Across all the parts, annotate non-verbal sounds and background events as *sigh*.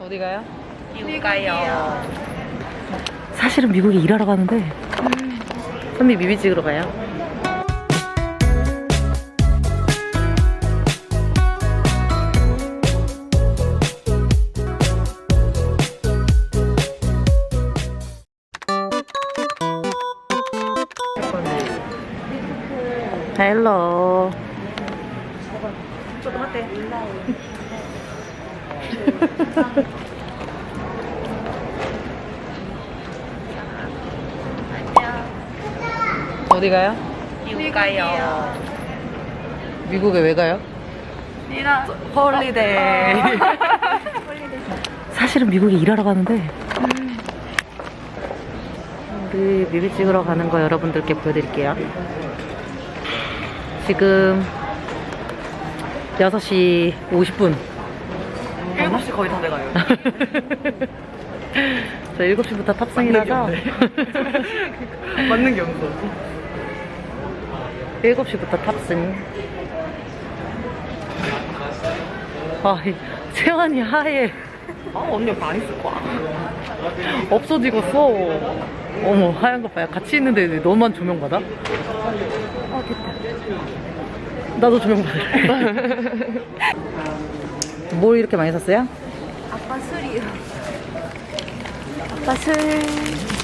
어디 가요? 미국 가요. 사실은 미국에 일하러 가는데 선미 뮤비 찍으러 가요. 헬로. 조금 어때? *laughs* 어디 가요? 미국 가요. 미국에 왜 가요? 니나 홀리데이. *laughs* 사실은 미국에 일하러 가는데 우리 뮤비 찍으러 가는 거 여러분들께 보여드릴게요. 지금 6시 50분. 7시 거의 다 돼가요. *laughs* 저 7시부터 탑승이라서 맞는 게 없어. *laughs* 7시부터 탑승. 아, 이 세환이 하얘. 아, 언니 많이 쓸 거야. 없어지겠어. 어머, 하얀 거 봐요. 같이 있는데 왜 너만 조명 받아? 아, 됐다. 나도 조명 받을래. *laughs* 뭘 이렇게 많이 샀어요? 아빠 술이요. 아빠 술.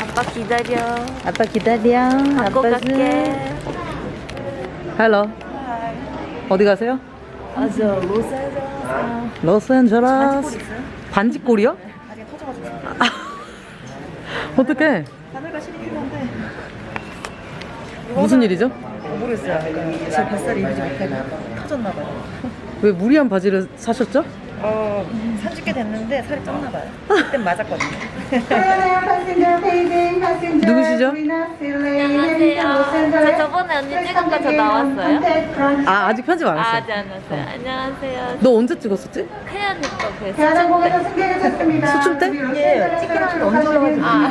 아빠 기다려. 아빠 기다려. 갖고 갈게. 헬로. 어디 가세요? 아 저 로사에서 로스앤젤레스. 반지꼴이요? 다리가 터져가지고. *laughs* 어떡해. 하늘가 시리긴 한데. 무슨 일이죠? 모르겠어요. 제 뱃살이 이러지 못하고 터졌나봐요. 왜 무리한 바지를 사셨죠? 어, 30개 됐는데 살이 쪘나 봐요. 그땐 맞았거든요. 누구시죠? 안녕하세요. 저 저번에 언니 찍은 거 저 나왔어요? 아, 아직 편집 안 아, 했어. 아직 안 왔어요. 안녕하세요. 너 언제 찍었었지? 태연 오빠 뵀어요. 수출 때? 이게 찍긴 하는데 언제 올라가지 아,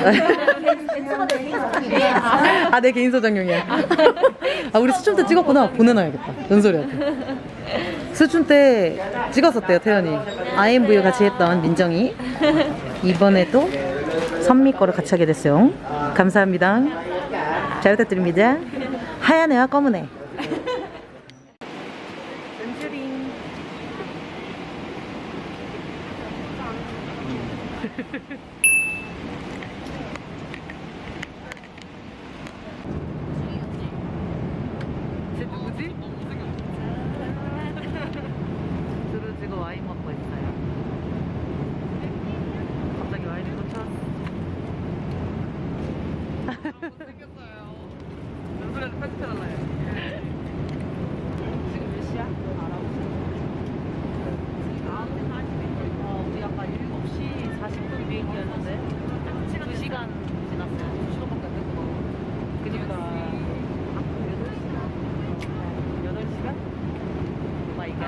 아, 내 개인 소장용이야. 아, 우리 수춘 때 찍었구나. 보내놔야겠다. 연소리한테. 수춘 때 찍었었대요, 태연이. IMV 같이 했던 민정이. 이번에도 선미 거를 같이 하게 됐어요. 감사합니다. 잘 부탁드립니다. 하얀 애와 검은 애. 은주링. 쟤 누구지? 둘은 지금 와인 먹고 있어요. 갑자기 와인을 꽂혔어. 못생겼어요. 연소리한테 편집해달라요. 지금 몇 시야? 어, 우리 아까 7시 40분 비행기였는데 2시간 지났어요. 2시간밖에 안 됐구나. 그니까 8시간? 오 마이 갓.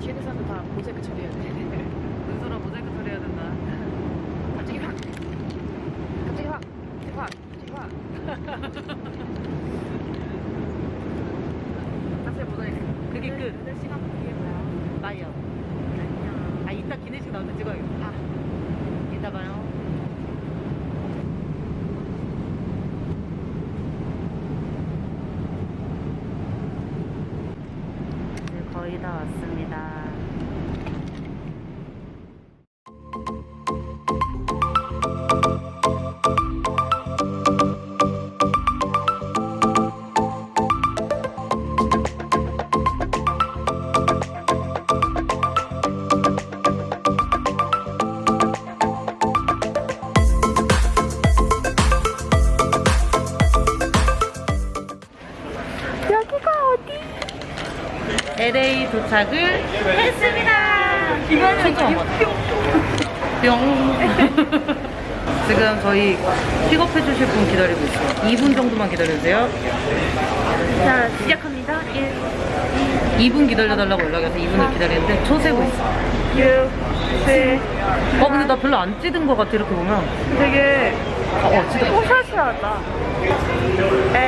뒤에 사람들 다 모자이크 처리해야 돼. 은솔아 모자이크 처리해야 된다. 갑자기 확. 갑자기 확. 확. 확. 사실 모자이크. 그게 끝. 8시간 뒤에 뭐야? 빠이요. 아, 이따 기내식 나올 때 찍어야겠다. 아, LA 도착을 했습니다. 이거는 뿅. *laughs* *laughs* 지금 저희 픽업해 주실 분 기다리고 있어요. 2분 정도만 기다려주세요. 자, 시작합니다. 1, 2분 기다려달라고 연락이 와서 2분을 기다리는데 초세고 있어. 6, 7. 어 근데 나 별로 안 찌든 것 같아 이렇게 보면. 되게 어 진짜. 호샤시하다. 에.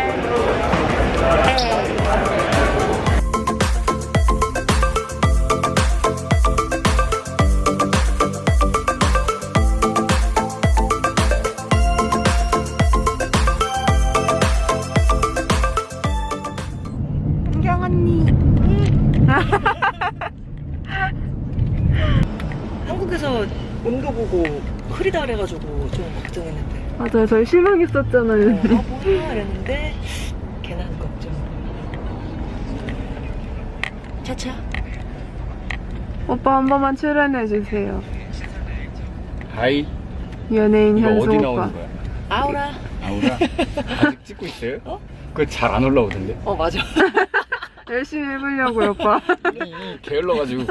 에. 한국에서 온도 보고 흐리다 그래가지고 좀 걱정했는데 맞아요. 저희 실망했었잖아요. 어, 아 뭐야 이랬는데 괜한 걱정 차차 오빠 한 번만 출연해 주세요. 하이 연예인 이거 현수 어디 오빠. 나오는 거야? 아우라 아우라 아직 찍고 있어요? 어? 그거 잘 안 올라오던데 어 맞아 *laughs* 열심히 해보려고요, 오빠. 이 게을러가지고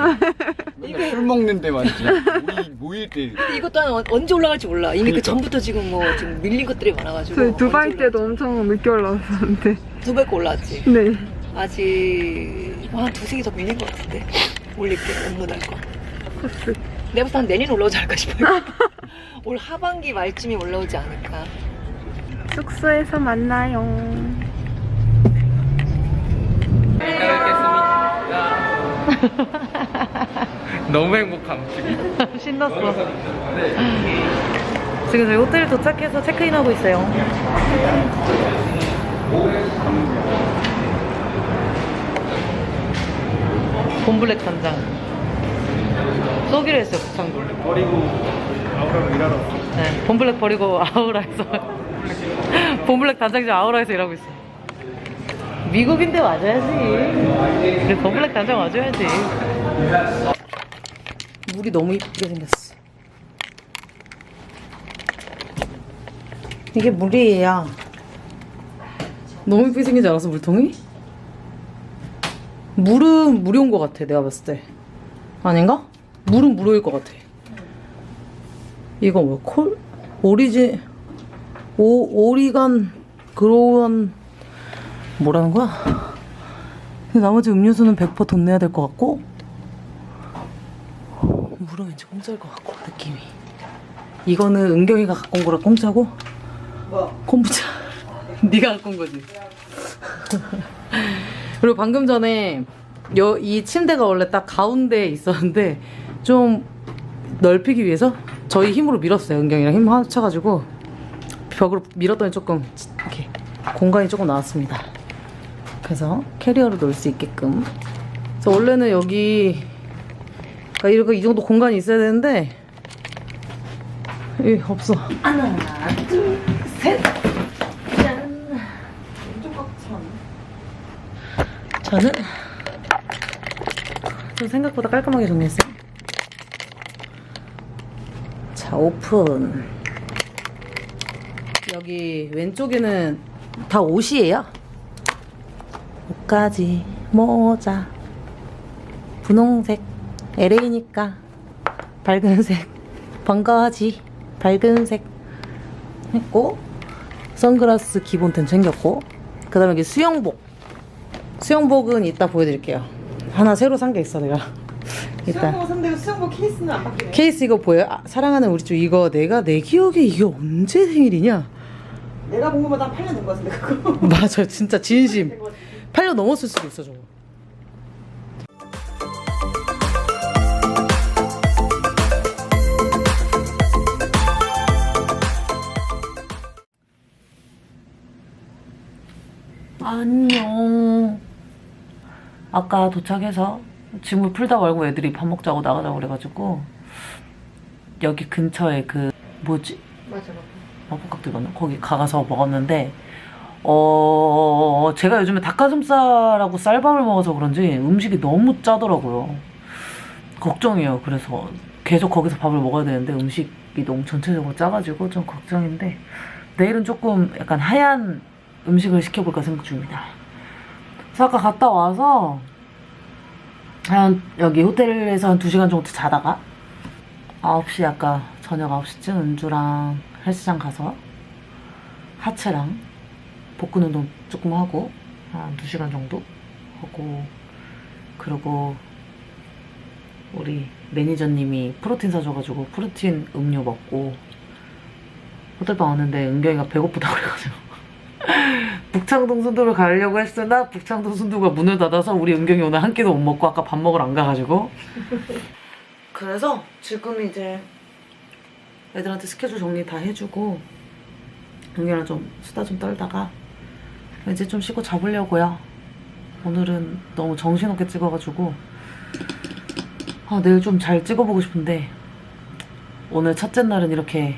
맨날 술 먹는 데만 이제 모이, 모일 때 이것도 한 언- 언제 올라갈지 몰라 이미 그 그러니까. 전부터 지금 뭐 지금 밀린 것들이 많아가지고 저희 두바이 언제 때도 엄청 늦게 올라왔었는데. 올라갈지. 두바이 거 올라왔지 네. 아직 한 두세 개 더 밀린 것 같은데 올릴게 업로드 할 거 코스. 내가 봤을 때한 내년 올라오지 않을까 싶어요 *laughs* 올 하반기 말쯤이 올라오지 않을까 숙소에서 만나요. *laughs* 너무 행복함 지금 *laughs* 신났어. 지금 저희 호텔 도착해서 체크인하고 있어요. 봄블랙 간장. 쏘기로 했어요, 북창도. 버리고 아우라로 일하러 네, 봄블랙 버리고 *laughs* 아우라에서. 봄블랙 단장님 아우라에서 일하고 있어요. 미국인데 와줘야지. 그래, 봄블랙 단장 와줘야지. 물이 너무 이쁘게 생겼어. 이게 물이에요. 너무 이쁘게 생기지 않았어, 물통이? 물은 무료인 것 같아, 내가 봤을 때. 아닌가? 물은 무료일 것 같아. 이거 뭐야, 콜? 오리지, 오, 오리간, 그로운, 뭐라는 거야? 나머지 음료수는 100%돈 내야 될 것 같고, 물은 왠지 공짜일 것 같고, 느낌이. 이거는 은경이가 갖고 온 거라 공짜고, 콤부차. *laughs* 네가 갖고 온 거지. *laughs* 그리고 방금 전에 여, 이 침대가 원래 딱 가운데에 있었는데 좀 넓히기 위해서 저희 힘으로 밀었어요. 은경이랑 힘 합쳐가지고 벽으로 밀었더니 조금 이렇게 공간이 조금 나왔습니다. 그래서 캐리어로 놓을 수 있게끔. 그래서 원래는 여기 그러니까 이렇게 이 정도 공간이 있어야 되는데 이 없어. 하나, 둘, 셋. 짠. 저는 좀 생각보다 깔끔하게 정리했어요. 자, 오픈. 여기 왼쪽에는 다 옷이에요. 옷까지, 모자, 분홍색, LA니까 밝은색, 번거지, 밝은색 했고, 선글라스 기본템 챙겼고, 그 다음에 여기 수영복. 수영복은 이따 보여드릴게요. 하나 새로 산 게 있어, 내가. *laughs* 이따. 수영복 산대고 수영복 케이스는 안 바뀌네 케이스 이거 보여요? 아, 사랑하는 우리 쪽 이거 내가 내 기억에 이게 언제 생일이냐? 내가 본 거보다 한 8년 된거 같은데 그거 *laughs* 맞아 진짜 진심 8년 넘었을 수도 있어 저거. 안녕. 아까 도착해서 짐을 풀다 말고 애들이 밥 먹자고 나가자고 그래가지고 여기 근처에 그 뭐지? 마법각도 이거는 거기 가서 먹었는데 어 제가 요즘에 닭가슴살하고 쌀밥을 먹어서 그런지 음식이 너무 짜더라고요. 걱정이에요. 그래서 계속 거기서 밥을 먹어야 되는데 음식이 너무 전체적으로 짜가지고 좀 걱정인데 내일은 조금 약간 하얀 음식을 시켜볼까 생각 중입니다. 그래서 아까 갔다 와서 한 여기 호텔에서 한 2시간 정도 자다가 9시 아까 저녁 9시쯤 은주랑 헬스장 가서 하체랑 복근 운동 조금 하고 한 2시간 정도 하고 그리고 우리 매니저님이 프로틴 사줘가지고 프로틴 음료 먹고 호텔방 왔는데 은경이가 배고프다고 그래가지고 *laughs* 북창동 순두를 가려고 했으나 북창동 순두가 문을 닫아서 우리 은경이 오늘 한 끼도 못 먹고 아까 밥 먹으러 안 가가지고. *laughs* 그래서 지금 이제 애들한테 스케줄 정리 다 해주고 은경이랑 좀 수다 좀 떨다가 이제 좀 쉬고 자보려고요 오늘은 너무 정신없게 찍어가지고 아, 내일 좀 잘 찍어보고 싶은데 오늘 첫째 날은 이렇게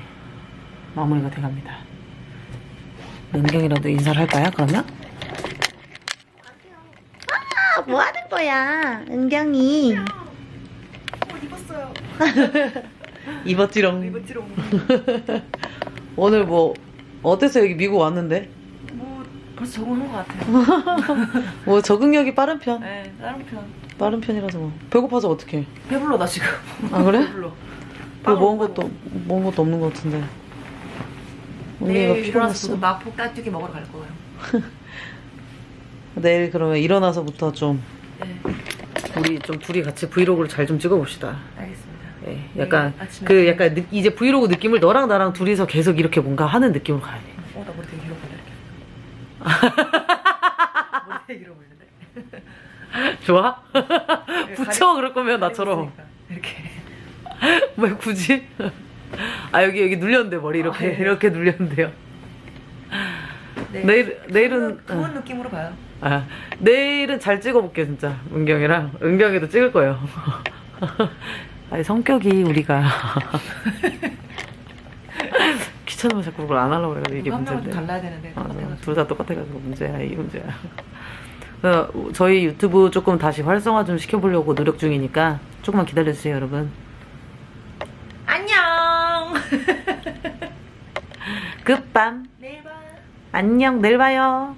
마무리가 돼갑니다. 은경이라도 인사를 할까요? 그러면? 아, 뭐 하는 거야, 은경이? 입었어요. *laughs* 입었지롱. 입었지롱. *laughs* 오늘 뭐 어땠어요? 여기 미국 왔는데? 벌써 적응한 것 같아요. *laughs* 뭐 적응력이 빠른 편? 네, 다른 편. 빠른 편이라서 뭐 배고파서 어떡해? 배불러 나 지금. 아 그래? 배불러. 뭐 먹은 것도 먹은 것도 없는 것 같은데. 내일 일어나서. 마포 까뚜기 먹으러 갈 거예요. *laughs* 내일 그러면 일어나서부터 좀 네, 우리 좀 둘이 같이 브이로그를 잘 좀 찍어봅시다. 알겠습니다. 네, 약간 아침에 그 약간 느- 이제 브이로그 느낌을 너랑 나랑 둘이서 계속 이렇게 뭔가 하는 느낌으로 가야 돼. 되게 길어 보이는데. 좋아? 네, 붙여 그럴 거면 나처럼. 이렇게. *laughs* 왜 굳이? 아 여기 여기 눌렸는데 머리 이렇게 아, 네. 이렇게 눌렸는데요. 네. 내일 내일은 그런 어. 느낌으로 봐요. 아 내일은 잘 찍어볼게 진짜 은경이랑 은경이도 찍을 거예요. *laughs* 아니 성격이 우리가 *laughs* 귀찮으면 자꾸 그걸 안 하려고 해가지고 이게 문제인데. 달라야 되는데 똑같아가지고. 둘다 똑같아가지고 문제야 이게 문제야. 그래서 저희 유튜브 조금 다시 활성화 좀 시켜보려고 노력 중이니까 조금만 기다려주세요 여러분. 안녕. *laughs* 끝밤. 내일 봐. 안녕 내일 봐요.